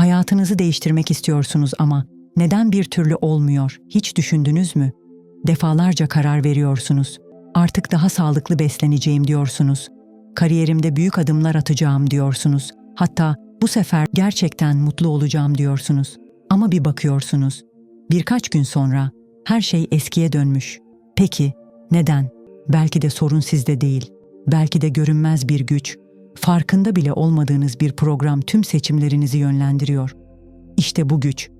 Hayatınızı değiştirmek istiyorsunuz ama neden bir türlü olmuyor? Hiç düşündünüz mü? Defalarca karar veriyorsunuz. Artık daha sağlıklı besleneceğim diyorsunuz. Kariyerimde büyük adımlar atacağım diyorsunuz. Hatta bu sefer gerçekten mutlu olacağım diyorsunuz. Ama bir bakıyorsunuz. Birkaç gün sonra her şey eskiye dönmüş. Peki neden? Belki de sorun sizde değil. Belki de görünmez bir güç, farkında bile olmadığınız bir program tüm seçimlerinizi yönlendiriyor. İşte bu güç,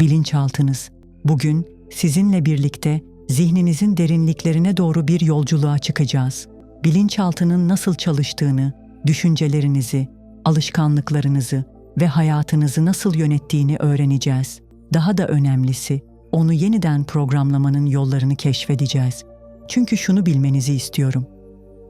bilinçaltınız. Bugün sizinle birlikte zihninizin derinliklerine doğru bir yolculuğa çıkacağız. Bilinçaltının nasıl çalıştığını, düşüncelerinizi, alışkanlıklarınızı ve hayatınızı nasıl yönettiğini öğreneceğiz. Daha da önemlisi, onu yeniden programlamanın yollarını keşfedeceğiz. Çünkü şunu bilmenizi istiyorum.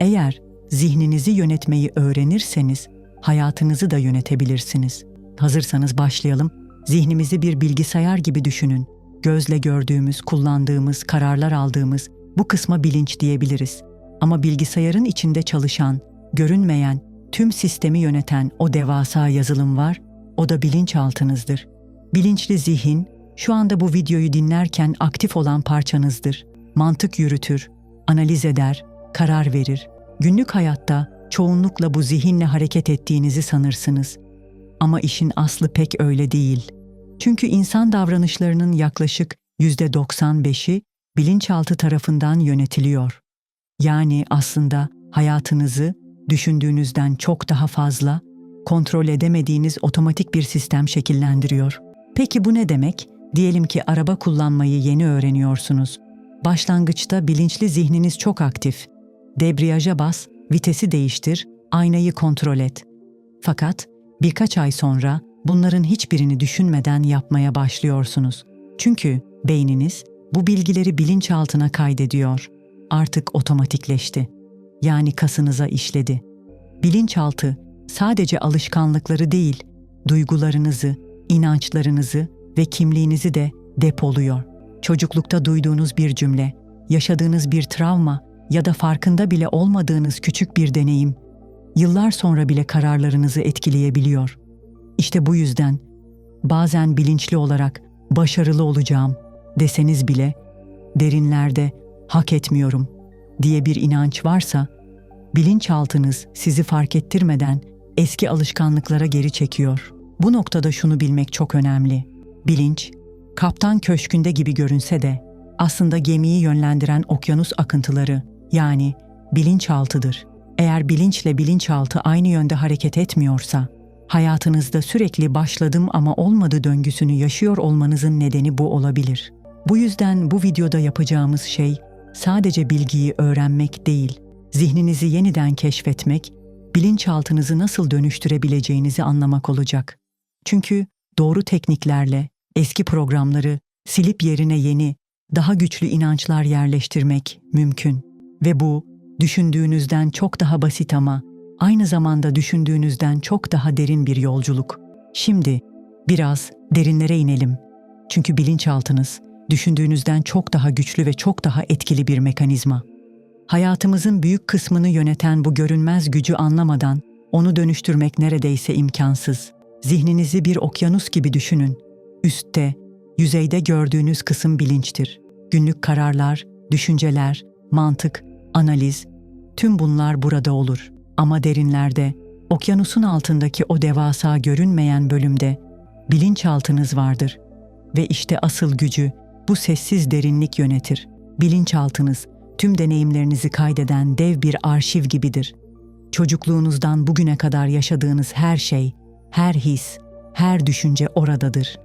Eğer zihninizi yönetmeyi öğrenirseniz hayatınızı da yönetebilirsiniz. Hazırsanız başlayalım. Zihnimizi bir bilgisayar gibi düşünün. Gözle gördüğümüz, kullandığımız, kararlar aldığımız bu kısma bilinç diyebiliriz. Ama bilgisayarın içinde çalışan, görünmeyen, tüm sistemi yöneten o devasa yazılım var, o da bilinçaltınızdır. Bilinçli zihin, şu anda bu videoyu dinlerken aktif olan parçanızdır. Mantık yürütür, analiz eder, karar verir. Günlük hayatta çoğunlukla bu zihinle hareket ettiğinizi sanırsınız. Ama işin aslı pek öyle değil. Çünkü insan davranışlarının yaklaşık %95'i bilinçaltı tarafından yönetiliyor. Yani aslında hayatınızı düşündüğünüzden çok daha fazla kontrol edemediğiniz otomatik bir sistem şekillendiriyor. Peki bu ne demek? Diyelim ki araba kullanmayı yeni öğreniyorsunuz. Başlangıçta bilinçli zihniniz çok aktif. Debriyaja bas, vitesi değiştir, aynayı kontrol et. Fakat birkaç ay sonra bunların hiçbirini düşünmeden yapmaya başlıyorsunuz. Çünkü beyniniz bu bilgileri bilinçaltına kaydediyor. Artık otomatikleşti. Yani kasınıza işledi. Bilinçaltı sadece alışkanlıkları değil, duygularınızı, inançlarınızı ve kimliğinizi de depoluyor. Çocuklukta duyduğunuz bir cümle, yaşadığınız bir travma ya da farkında bile olmadığınız küçük bir deneyim yıllar sonra bile kararlarınızı etkileyebiliyor. İşte bu yüzden bazen bilinçli olarak başarılı olacağım deseniz bile derinlerde hak etmiyorum diye bir inanç varsa bilinçaltınız sizi fark ettirmeden eski alışkanlıklara geri çekiyor. Bu noktada şunu bilmek çok önemli. Bilinç, kaptan köşkünde gibi görünse de aslında gemiyi yönlendiren okyanus akıntıları yani bilinçaltıdır. Eğer bilinçle bilinçaltı aynı yönde hareket etmiyorsa, hayatınızda sürekli başladım ama olmadı döngüsünü yaşıyor olmanızın nedeni bu olabilir. Bu yüzden bu videoda yapacağımız şey sadece bilgiyi öğrenmek değil, zihninizi yeniden keşfetmek, bilinçaltınızı nasıl dönüştürebileceğinizi anlamak olacak. Çünkü doğru tekniklerle eski programları silip yerine yeni, daha güçlü inançlar yerleştirmek mümkün. Ve bu düşündüğünüzden çok daha basit ama aynı zamanda düşündüğünüzden çok daha derin bir yolculuk. Şimdi biraz derinlere inelim. Çünkü bilinçaltınız düşündüğünüzden çok daha güçlü ve çok daha etkili bir mekanizma. Hayatımızın büyük kısmını yöneten bu görünmez gücü anlamadan onu dönüştürmek neredeyse imkansız. Zihninizi bir okyanus gibi düşünün. Üstte, yüzeyde gördüğünüz kısım bilinçtir. Günlük kararlar, düşünceler, mantık, analiz, tüm bunlar burada olur. Ama derinlerde, okyanusun altındaki o devasa görünmeyen bölümde bilinçaltınız vardır. Ve işte asıl gücü bu sessiz derinlik yönetir. Bilinçaltınız tüm deneyimlerinizi kaydeden dev bir arşiv gibidir. Çocukluğunuzdan bugüne kadar yaşadığınız her şey, her his, her düşünce oradadır.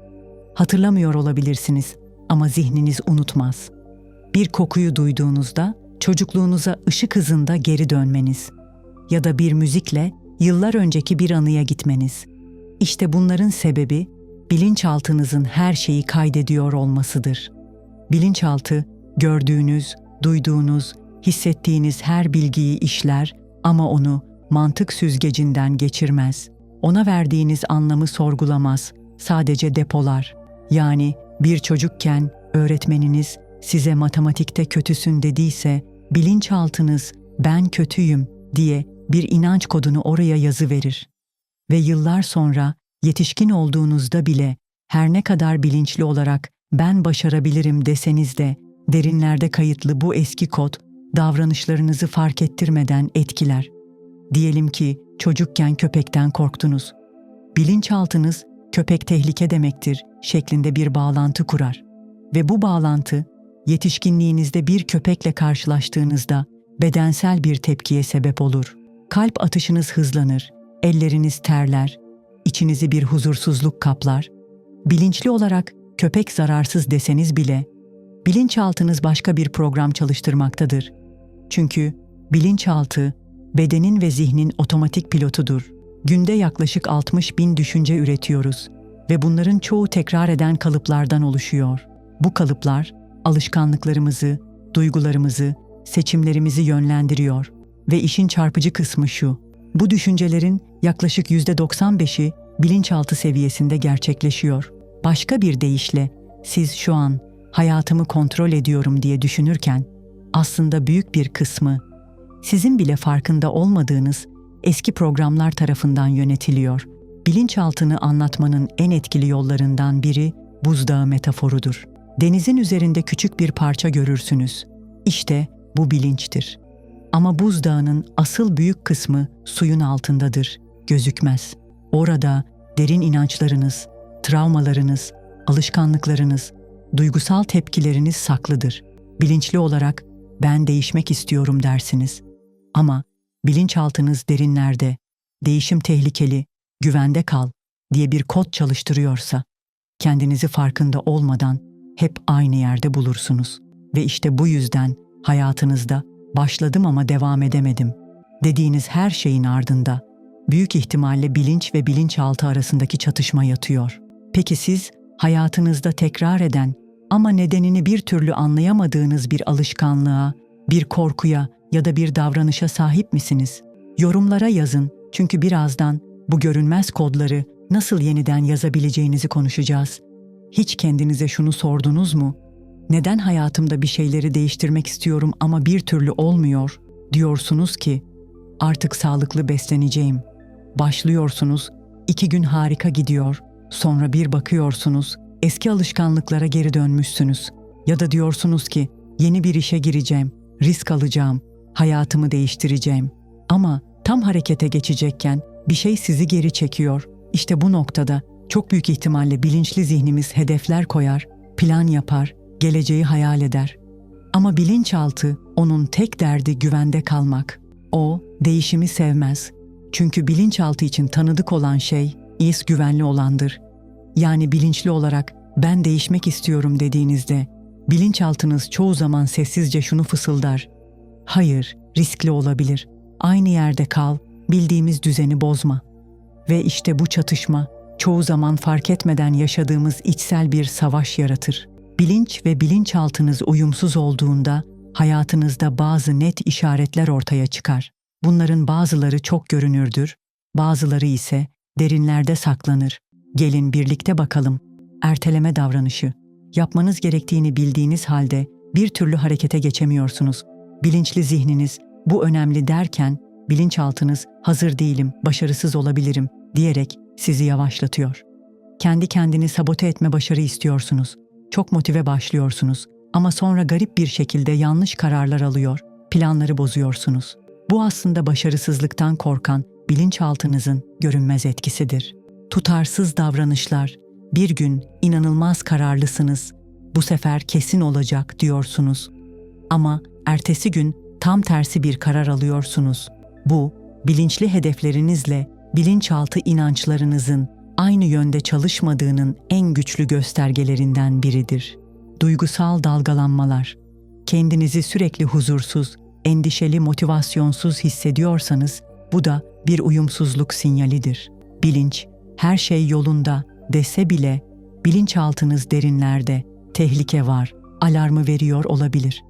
Hatırlamıyor olabilirsiniz ama zihniniz unutmaz. Bir kokuyu duyduğunuzda çocukluğunuza ışık hızında geri dönmeniz ya da bir müzikle yıllar önceki bir anıya gitmeniz. İşte bunların sebebi bilinçaltınızın her şeyi kaydediyor olmasıdır. Bilinçaltı gördüğünüz, duyduğunuz, hissettiğiniz her bilgiyi işler ama onu mantık süzgecinden geçirmez. Ona verdiğiniz anlamı sorgulamaz, sadece depolar. Yani bir çocukken öğretmeniniz size matematikte kötüsün dediyse bilinçaltınız ben kötüyüm diye bir inanç kodunu oraya yazı verir. Ve yıllar sonra Yetişkin olduğunuzda bile her ne kadar bilinçli olarak ben başarabilirim deseniz de derinlerde kayıtlı bu eski kod davranışlarınızı fark ettirmeden etkiler. Diyelim ki çocukken köpekten korktunuz. Bilinçaltınız köpek tehlike demektir şeklinde bir bağlantı kurar. Ve bu bağlantı yetişkinliğinizde bir köpekle karşılaştığınızda bedensel bir tepkiye sebep olur. Kalp atışınız hızlanır, elleriniz terler, içinizi bir huzursuzluk kaplar. Bilinçli olarak köpek zararsız deseniz bile bilinçaltınız başka bir program çalıştırmaktadır. Çünkü bilinçaltı bedenin ve zihnin otomatik pilotudur. Günde yaklaşık 60 bin düşünce üretiyoruz ve bunların çoğu tekrar eden kalıplardan oluşuyor. Bu kalıplar alışkanlıklarımızı, duygularımızı, seçimlerimizi yönlendiriyor ve işin çarpıcı kısmı şu. Bu düşüncelerin yaklaşık %95'i bilinçaltı seviyesinde gerçekleşiyor. Başka bir deyişle siz şu an hayatımı kontrol ediyorum diye düşünürken aslında büyük bir kısmı sizin bile farkında olmadığınız eski programlar tarafından yönetiliyor. Bilinçaltını anlatmanın en etkili yollarından biri buzdağı metaforudur. Denizin üzerinde küçük bir parça görürsünüz. İşte bu bilinçtir. Ama buzdağının asıl büyük kısmı suyun altındadır, gözükmez. Orada derin inançlarınız, travmalarınız, alışkanlıklarınız, duygusal tepkileriniz saklıdır. Bilinçli olarak ben değişmek istiyorum dersiniz. Ama bilinçaltınız derinlerde, değişim tehlikeli, güvende kal diye bir kod çalıştırıyorsa, kendinizi farkında olmadan hep aynı yerde bulursunuz. Ve işte bu yüzden hayatınızda başladım ama devam edemedim dediğiniz her şeyin ardında büyük ihtimalle bilinç ve bilinçaltı arasındaki çatışma yatıyor. Peki siz hayatınızda tekrar eden ama nedenini bir türlü anlayamadığınız bir alışkanlığa, bir korkuya ya da bir davranışa sahip misiniz? Yorumlara yazın çünkü birazdan bu görünmez kodları nasıl yeniden yazabileceğinizi konuşacağız. Hiç kendinize şunu sordunuz mu? Neden hayatımda bir şeyleri değiştirmek istiyorum ama bir türlü olmuyor? Diyorsunuz ki artık sağlıklı besleneceğim. Başlıyorsunuz, iki gün harika gidiyor. Sonra bir bakıyorsunuz, eski alışkanlıklara geri dönmüşsünüz. Ya da diyorsunuz ki yeni bir işe gireceğim, risk alacağım, hayatımı değiştireceğim. Ama tam harekete geçecekken bir şey sizi geri çekiyor. İşte bu noktada çok büyük ihtimalle bilinçli zihnimiz hedefler koyar, plan yapar, geleceği hayal eder. Ama bilinçaltı onun tek derdi güvende kalmak. O değişimi sevmez. Çünkü bilinçaltı için tanıdık olan şey iz güvenli olandır. Yani bilinçli olarak ben değişmek istiyorum dediğinizde bilinçaltınız çoğu zaman sessizce şunu fısıldar. Hayır, riskli olabilir. Aynı yerde kal, bildiğimiz düzeni bozma. Ve işte bu çatışma çoğu zaman fark etmeden yaşadığımız içsel bir savaş yaratır. Bilinç ve bilinçaltınız uyumsuz olduğunda hayatınızda bazı net işaretler ortaya çıkar. Bunların bazıları çok görünürdür, bazıları ise derinlerde saklanır. Gelin birlikte bakalım. Erteleme davranışı. Yapmanız gerektiğini bildiğiniz halde bir türlü harekete geçemiyorsunuz. Bilinçli zihniniz bu önemli derken bilinçaltınız hazır değilim, başarısız olabilirim diyerek sizi yavaşlatıyor. Kendi kendini sabote etme başarı istiyorsunuz. Çok motive başlıyorsunuz ama sonra garip bir şekilde yanlış kararlar alıyor, planları bozuyorsunuz. Bu aslında başarısızlıktan korkan bilinçaltınızın görünmez etkisidir. Tutarsız davranışlar, bir gün inanılmaz kararlısınız, bu sefer kesin olacak diyorsunuz. Ama ertesi gün tam tersi bir karar alıyorsunuz. Bu, bilinçli hedeflerinizle bilinçaltı inançlarınızın aynı yönde çalışmadığının en güçlü göstergelerinden biridir. Duygusal dalgalanmalar. Kendinizi sürekli huzursuz, endişeli, motivasyonsuz hissediyorsanız bu da bir uyumsuzluk sinyalidir. Bilinç, her şey yolunda dese bile bilinçaltınız derinlerde tehlike var, alarmı veriyor olabilir.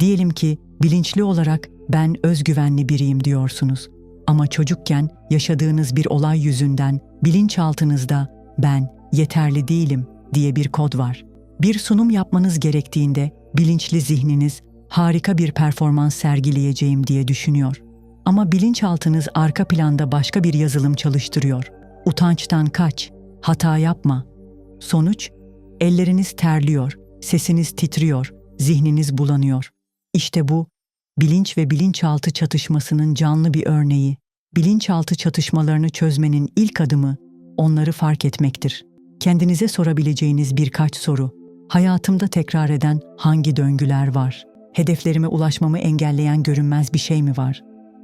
Diyelim ki bilinçli olarak ben özgüvenli biriyim diyorsunuz. Ama çocukken yaşadığınız bir olay yüzünden bilinçaltınızda ben yeterli değilim diye bir kod var. Bir sunum yapmanız gerektiğinde bilinçli zihniniz harika bir performans sergileyeceğim diye düşünüyor. Ama bilinçaltınız arka planda başka bir yazılım çalıştırıyor. Utançtan kaç, Hata yapma. Sonuç, elleriniz terliyor, sesiniz titriyor, zihniniz bulanıyor. İşte bu, bilinç ve bilinçaltı çatışmasının canlı bir örneği. Bilinçaltı çatışmalarını çözmenin ilk adımı, onları fark etmektir. Kendinize sorabileceğiniz birkaç soru. Hayatımda tekrar eden hangi döngüler var? Hedeflerime ulaşmamı engelleyen görünmez bir şey mi var?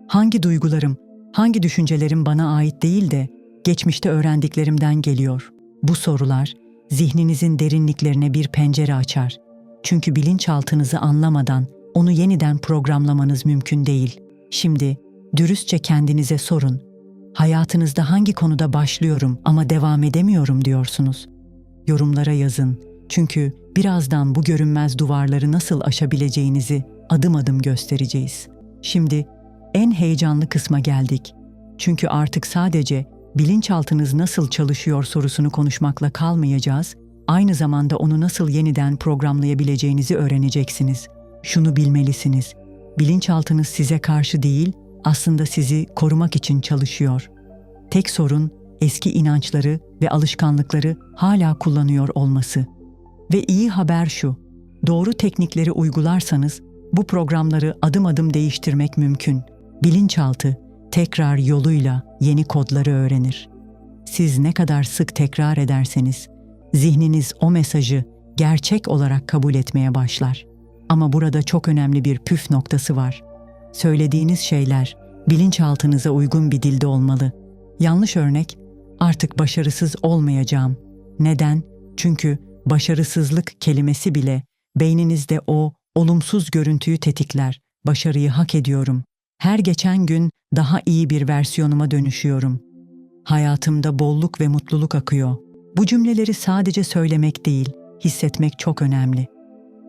Hangi duygularım, hangi düşüncelerim bana ait değil de geçmişte öğrendiklerimden geliyor? Bu sorular zihninizin derinliklerine bir pencere açar. Çünkü bilinçaltınızı anlamadan onu yeniden programlamanız mümkün değil. Şimdi dürüstçe kendinize sorun. Hayatınızda hangi konuda başlıyorum ama devam edemiyorum diyorsunuz? Yorumlara yazın. Çünkü birazdan bu görünmez duvarları nasıl aşabileceğinizi adım adım göstereceğiz. Şimdi en heyecanlı kısma geldik. Çünkü artık sadece bilinçaltınız nasıl çalışıyor sorusunu konuşmakla kalmayacağız, aynı zamanda onu nasıl yeniden programlayabileceğinizi öğreneceksiniz. Şunu bilmelisiniz. Bilinçaltınız size karşı değil, aslında sizi korumak için çalışıyor. Tek sorun eski inançları ve alışkanlıkları hala kullanıyor olması. Ve iyi haber şu. Doğru teknikleri uygularsanız bu programları adım adım değiştirmek mümkün. Bilinçaltı tekrar yoluyla yeni kodları öğrenir. Siz ne kadar sık tekrar ederseniz zihniniz o mesajı gerçek olarak kabul etmeye başlar. Ama burada çok önemli bir püf noktası var. Söylediğiniz şeyler bilinçaltınıza uygun bir dilde olmalı. Yanlış örnek, artık başarısız olmayacağım. Neden? Çünkü başarısızlık kelimesi bile beyninizde o olumsuz görüntüyü tetikler. Başarıyı hak ediyorum. Her geçen gün daha iyi bir versiyonuma dönüşüyorum. Hayatımda bolluk ve mutluluk akıyor. Bu cümleleri sadece söylemek değil, hissetmek çok önemli.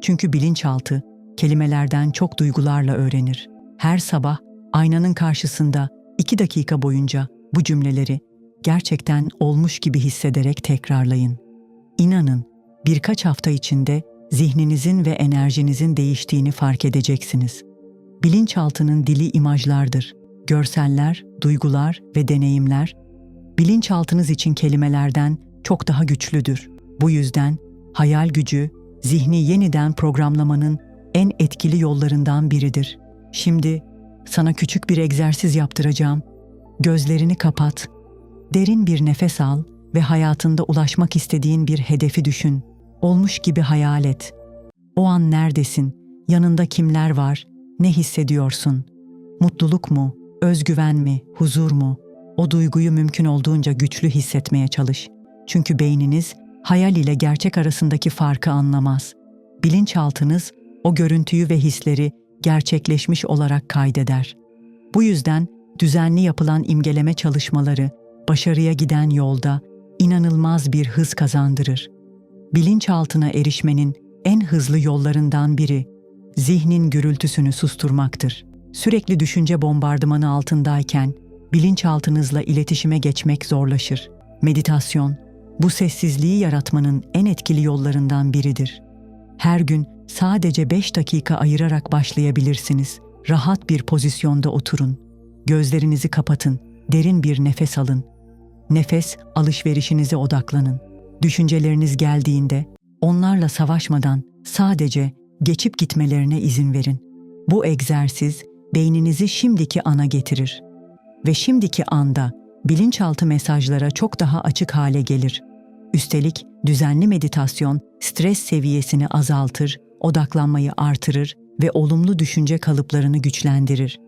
Çünkü bilinçaltı kelimelerden çok duygularla öğrenir. Her sabah aynanın karşısında iki dakika boyunca bu cümleleri gerçekten olmuş gibi hissederek tekrarlayın. İnanın, birkaç hafta içinde zihninizin ve enerjinizin değiştiğini fark edeceksiniz. Bilinçaltının dili imajlardır. Görseller, duygular ve deneyimler bilinçaltınız için kelimelerden çok daha güçlüdür. Bu yüzden hayal gücü zihni yeniden programlamanın en etkili yollarından biridir. Şimdi sana küçük bir egzersiz yaptıracağım. Gözlerini kapat. Derin bir nefes al ve hayatında ulaşmak istediğin bir hedefi düşün. Olmuş gibi hayal et. O an neredesin? Yanında kimler var? Ne hissediyorsun? Mutluluk mu? Özgüven mi? Huzur mu? O duyguyu mümkün olduğunca güçlü hissetmeye çalış. Çünkü beyniniz hayal ile gerçek arasındaki farkı anlamaz. Bilinçaltınız o görüntüyü ve hisleri gerçekleşmiş olarak kaydeder. Bu yüzden düzenli yapılan imgeleme çalışmaları başarıya giden yolda inanılmaz bir hız kazandırır. Bilinçaltına erişmenin en hızlı yollarından biri zihnin gürültüsünü susturmaktır. Sürekli düşünce bombardımanı altındayken bilinçaltınızla iletişime geçmek zorlaşır. Meditasyon bu sessizliği yaratmanın en etkili yollarından biridir. Her gün sadece 5 dakika ayırarak başlayabilirsiniz. Rahat bir pozisyonda oturun. Gözlerinizi kapatın. Derin bir nefes alın. Nefes alışverişinize odaklanın. Düşünceleriniz geldiğinde onlarla savaşmadan sadece geçip gitmelerine izin verin. Bu egzersiz beyninizi şimdiki ana getirir ve şimdiki anda bilinçaltı mesajlara çok daha açık hale gelir. Üstelik düzenli meditasyon stres seviyesini azaltır, odaklanmayı artırır ve olumlu düşünce kalıplarını güçlendirir.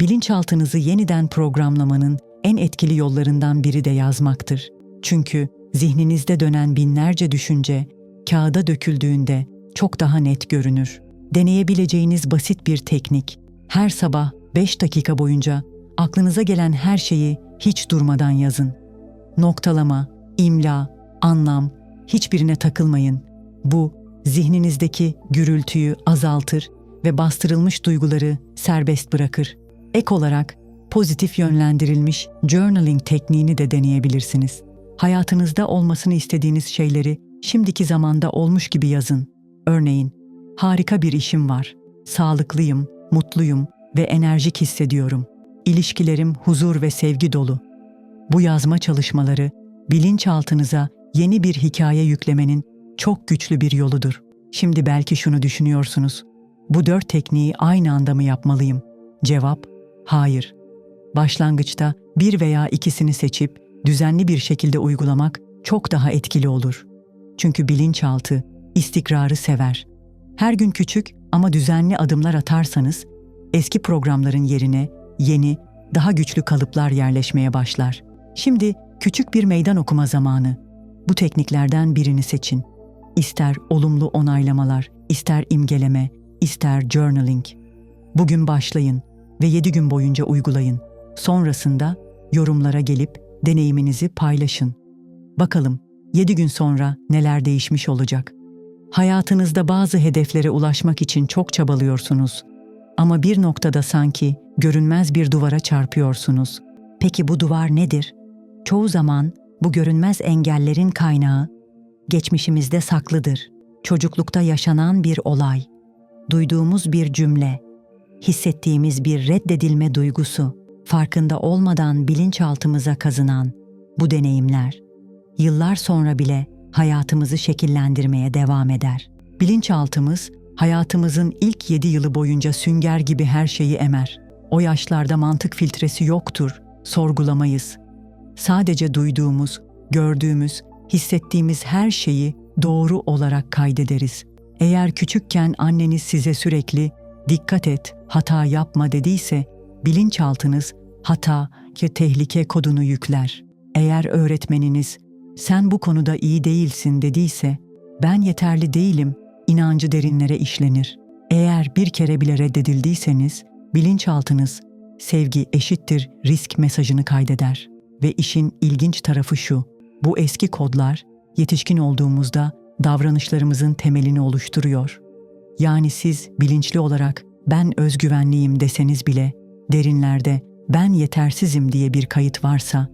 Bilinçaltınızı yeniden programlamanın en etkili yollarından biri de yazmaktır. Çünkü zihninizde dönen binlerce düşünce kağıda döküldüğünde çok daha net görünür. Deneyebileceğiniz basit bir teknik. Her sabah 5 dakika boyunca aklınıza gelen her şeyi hiç durmadan yazın. Noktalama, imla, anlam, hiçbirine takılmayın. Bu zihninizdeki gürültüyü azaltır ve bastırılmış duyguları serbest bırakır. Ek olarak pozitif yönlendirilmiş journaling tekniğini de deneyebilirsiniz. Hayatınızda olmasını istediğiniz şeyleri şimdiki zamanda olmuş gibi yazın. Örneğin, harika bir işim var. Sağlıklıyım, mutluyum ve enerjik hissediyorum. İlişkilerim huzur ve sevgi dolu. Bu yazma çalışmaları bilinçaltınıza yeni bir hikaye yüklemenin çok güçlü bir yoludur. Şimdi belki şunu düşünüyorsunuz. Bu dört tekniği aynı anda mı yapmalıyım? Cevap, hayır. Başlangıçta bir veya ikisini seçip düzenli bir şekilde uygulamak çok daha etkili olur. Çünkü bilinçaltı istikrarı sever. Her gün küçük ama düzenli adımlar atarsanız eski programların yerine yeni, daha güçlü kalıplar yerleşmeye başlar. Şimdi küçük bir meydan okuma zamanı. Bu tekniklerden birini seçin. İster olumlu onaylamalar, ister imgeleme, ister journaling. Bugün başlayın ve 7 gün boyunca uygulayın. Sonrasında yorumlara gelip deneyiminizi paylaşın. Bakalım 7 gün sonra neler değişmiş olacak? Hayatınızda bazı hedeflere ulaşmak için çok çabalıyorsunuz. Ama bir noktada sanki görünmez bir duvara çarpıyorsunuz. Peki bu duvar nedir? Çoğu zaman bu görünmez engellerin kaynağı geçmişimizde saklıdır. Çocuklukta yaşanan bir olay, duyduğumuz bir cümle, hissettiğimiz bir reddedilme duygusu, farkında olmadan bilinçaltımıza kazınan bu deneyimler yıllar sonra bile hayatımızı şekillendirmeye devam eder. Bilinçaltımız hayatımızın ilk yedi yılı boyunca sünger gibi her şeyi emer. O yaşlarda mantık filtresi yoktur, sorgulamayız. Sadece duyduğumuz, gördüğümüz, hissettiğimiz her şeyi doğru olarak kaydederiz. Eğer küçükken anneniz size sürekli dikkat et, hata yapma dediyse bilinçaltınız hata ki tehlike kodunu yükler. Eğer öğretmeniniz sen bu konuda iyi değilsin dediyse ben yeterli değilim inancı derinlere işlenir. Eğer bir kere bile reddedildiyseniz bilinçaltınız sevgi eşittir risk mesajını kaydeder. Ve işin ilginç tarafı şu. Bu eski kodlar yetişkin olduğumuzda davranışlarımızın temelini oluşturuyor. Yani siz bilinçli olarak ben özgüvenliyim deseniz bile derinlerde ben yetersizim diye bir kayıt varsa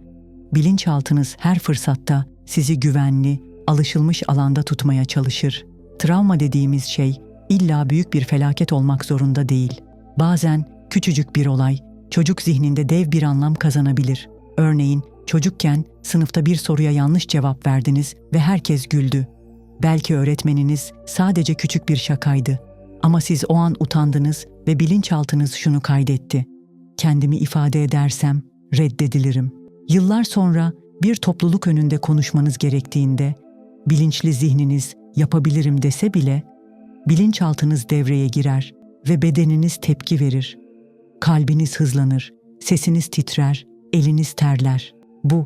bilinçaltınız her fırsatta sizi güvenli, alışılmış alanda tutmaya çalışır. Travma dediğimiz şey illa büyük bir felaket olmak zorunda değil. Bazen küçücük bir olay çocuk zihninde dev bir anlam kazanabilir. Örneğin çocukken sınıfta bir soruya yanlış cevap verdiniz ve herkes güldü. Belki öğretmeniniz sadece küçük bir şakaydı ama siz o an utandınız ve bilinçaltınız şunu kaydetti. Kendimi ifade edersem reddedilirim. Yıllar sonra bir topluluk önünde konuşmanız gerektiğinde bilinçli zihniniz yapabilirim dese bile bilinçaltınız devreye girer ve bedeniniz tepki verir. Kalbiniz hızlanır, sesiniz titrer, eliniz terler. Bu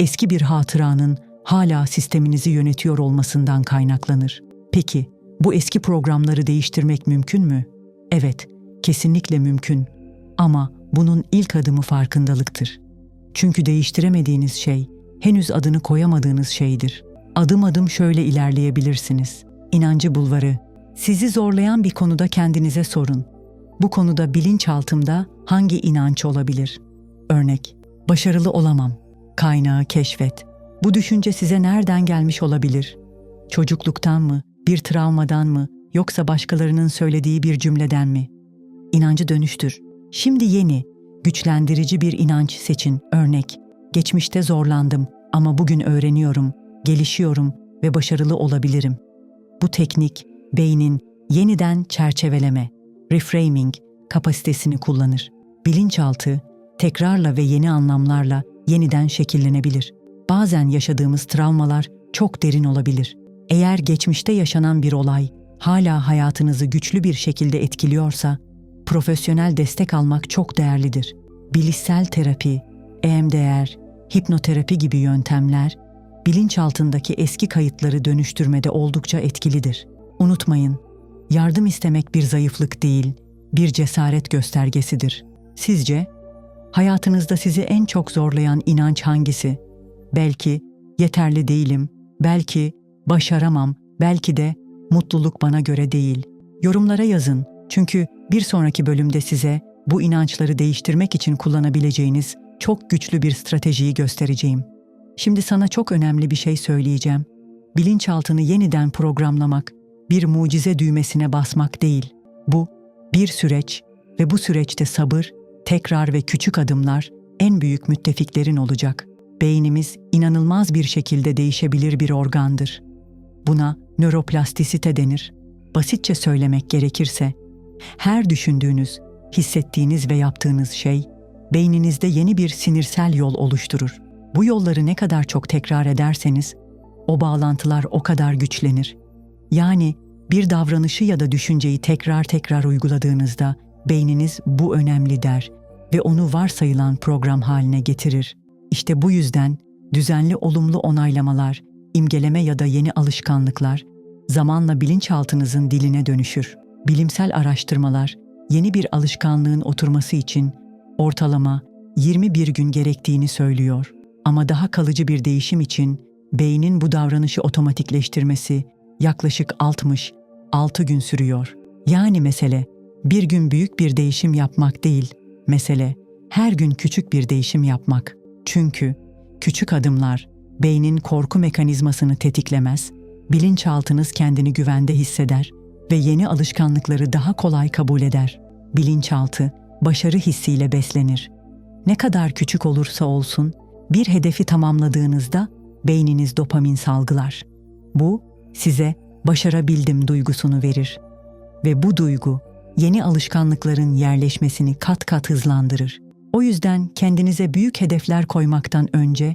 eski bir hatıranın hala sisteminizi yönetiyor olmasından kaynaklanır. Peki bu eski programları değiştirmek mümkün mü? Evet, kesinlikle mümkün. Ama bunun ilk adımı farkındalıktır. Çünkü değiştiremediğiniz şey henüz adını koyamadığınız şeydir. Adım adım şöyle ilerleyebilirsiniz. İnancı bulvarı. Sizi zorlayan bir konuda kendinize sorun. Bu konuda bilinçaltımda hangi inanç olabilir? Örnek, başarılı olamam. Kaynağı keşfet. Bu düşünce size nereden gelmiş olabilir? Çocukluktan mı, bir travmadan mı, yoksa başkalarının söylediği bir cümleden mi? İnancı dönüştür. Şimdi yeni, güçlendirici bir inanç seçin. Örnek, geçmişte zorlandım ama bugün öğreniyorum, gelişiyorum ve başarılı olabilirim. Bu teknik, beynin yeniden çerçeveleme, reframing kapasitesini kullanır. Bilinçaltı, tekrarla ve yeni anlamlarla yeniden şekillenebilir. Bazen yaşadığımız travmalar çok derin olabilir. Eğer geçmişte yaşanan bir olay hala hayatınızı güçlü bir şekilde etkiliyorsa, profesyonel destek almak çok değerlidir. Bilişsel terapi, EMDR, hipnoterapi gibi yöntemler bilinçaltındaki eski kayıtları dönüştürmede oldukça etkilidir. Unutmayın, yardım istemek bir zayıflık değil, bir cesaret göstergesidir. Sizce hayatınızda sizi en çok zorlayan inanç hangisi? Belki yeterli değilim, belki başaramam, belki de mutluluk bana göre değil. Yorumlara yazın çünkü bir sonraki bölümde size bu inançları değiştirmek için kullanabileceğiniz çok güçlü bir stratejiyi göstereceğim. Şimdi sana çok önemli bir şey söyleyeceğim. Bilinçaltını yeniden programlamak, bir mucize düğmesine basmak değil. Bu bir süreç ve bu süreçte sabır, tekrar ve küçük adımlar en büyük müttefiklerin olacak. beynimiz inanılmaz bir şekilde değişebilir bir organdır. Buna nöroplastisite denir. Basitçe söylemek gerekirse, her düşündüğünüz, hissettiğiniz ve yaptığınız şey beyninizde yeni bir sinirsel yol oluşturur. Bu yolları ne kadar çok tekrar ederseniz o bağlantılar o kadar güçlenir. Yani bir davranışı ya da düşünceyi tekrar tekrar uyguladığınızda beyniniz bu önemli der ve onu varsayılan program haline getirir. İşte bu yüzden düzenli olumlu onaylamalar, imgeleme ya da yeni alışkanlıklar zamanla bilinçaltınızın diline dönüşür. Bilimsel araştırmalar yeni bir alışkanlığın oturması için ortalama 21 gün gerektiğini söylüyor. Ama daha kalıcı bir değişim için beynin bu davranışı otomatikleştirmesi yaklaşık 60 6 gün sürüyor. Yani mesele bir gün büyük bir değişim yapmak değil, mesele her gün küçük bir değişim yapmak. Çünkü küçük adımlar beynin korku mekanizmasını tetiklemez, bilinçaltınız kendini güvende hisseder ve yeni alışkanlıkları daha kolay kabul eder. Bilinçaltı başarı hissiyle beslenir. Ne kadar küçük olursa olsun bir hedefi tamamladığınızda beyniniz dopamin salgılar. Bu size başarabildim duygusunu verir ve bu duygu yeni alışkanlıkların yerleşmesini kat kat hızlandırır. O yüzden kendinize büyük hedefler koymaktan önce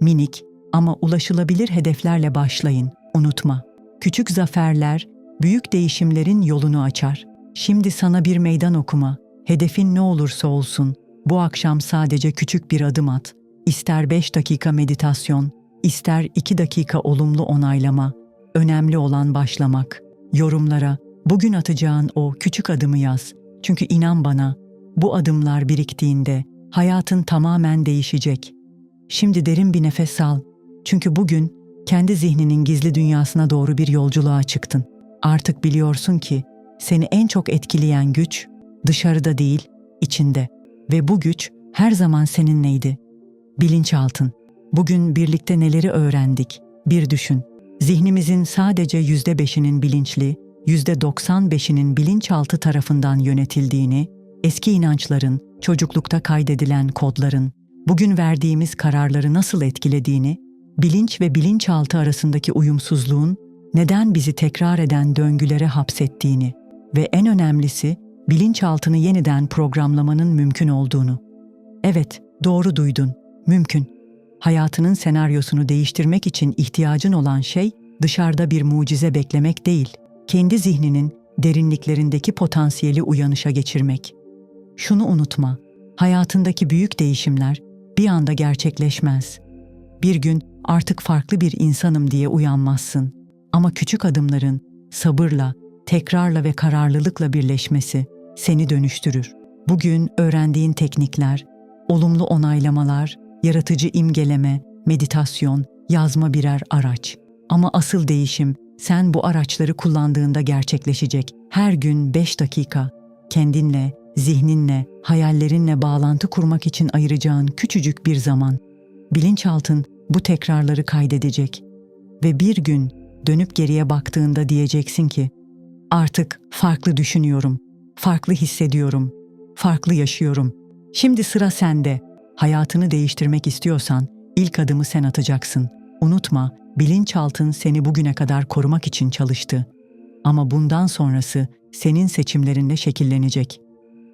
minik ama ulaşılabilir hedeflerle başlayın. Unutma. Küçük zaferler büyük değişimlerin yolunu açar. Şimdi sana bir meydan okuma. Hedefin ne olursa olsun bu akşam sadece küçük bir adım at. İster 5 dakika meditasyon, ister 2 dakika olumlu onaylama. Önemli olan başlamak. Yorumlara bugün atacağın o küçük adımı yaz. Çünkü inan bana bu adımlar biriktiğinde hayatın tamamen değişecek. Şimdi derin bir nefes al. Çünkü bugün kendi zihninin gizli dünyasına doğru bir yolculuğa çıktın. Artık biliyorsun ki seni en çok etkileyen güç dışarıda değil, içinde. Ve bu güç her zaman seninleydi. Bilinçaltın. Bugün birlikte neleri öğrendik? Bir düşün. Zihnimizin sadece yüzde beşinin bilinçli, yüzde doksan beşinin bilinçaltı tarafından yönetildiğini, eski inançların, çocuklukta kaydedilen kodların, bugün verdiğimiz kararları nasıl etkilediğini, bilinç ve bilinçaltı arasındaki uyumsuzluğun neden bizi tekrar eden döngülere hapsettiğini ve en önemlisi bilinçaltını yeniden programlamanın mümkün olduğunu. Evet, doğru duydun. Mümkün. Hayatının senaryosunu değiştirmek için ihtiyacın olan şey dışarıda bir mucize beklemek değil, kendi zihninin derinliklerindeki potansiyeli uyanışa geçirmek. Şunu unutma, hayatındaki büyük değişimler bir anda gerçekleşmez. Bir gün artık farklı bir insanım diye uyanmazsın. Ama küçük adımların sabırla, tekrarla ve kararlılıkla birleşmesi seni dönüştürür. Bugün öğrendiğin teknikler, olumlu onaylamalar, yaratıcı imgeleme, meditasyon, yazma birer araç. Ama asıl değişim sen bu araçları kullandığında gerçekleşecek. Her gün 5 dakika kendinle, zihninle, hayallerinle bağlantı kurmak için ayıracağın küçücük bir zaman. Bilinçaltın bu tekrarları kaydedecek ve bir gün dönüp geriye baktığında diyeceksin ki artık farklı düşünüyorum, farklı hissediyorum, farklı yaşıyorum. Şimdi sıra sende. Hayatını değiştirmek istiyorsan ilk adımı sen atacaksın. Unutma, bilinçaltın seni bugüne kadar korumak için çalıştı. Ama bundan sonrası senin seçimlerinle şekillenecek.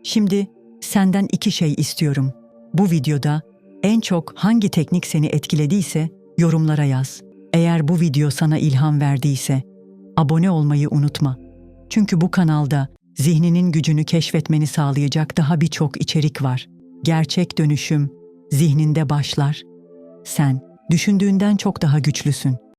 Şimdi senden iki şey istiyorum. Bu videoda en çok hangi teknik seni etkilediyse yorumlara yaz. Eğer bu video sana ilham verdiyse abone olmayı unutma. Çünkü bu kanalda zihninin gücünü keşfetmeni sağlayacak daha birçok içerik var. Gerçek dönüşüm zihninde başlar. Sen düşündüğünden çok daha güçlüsün.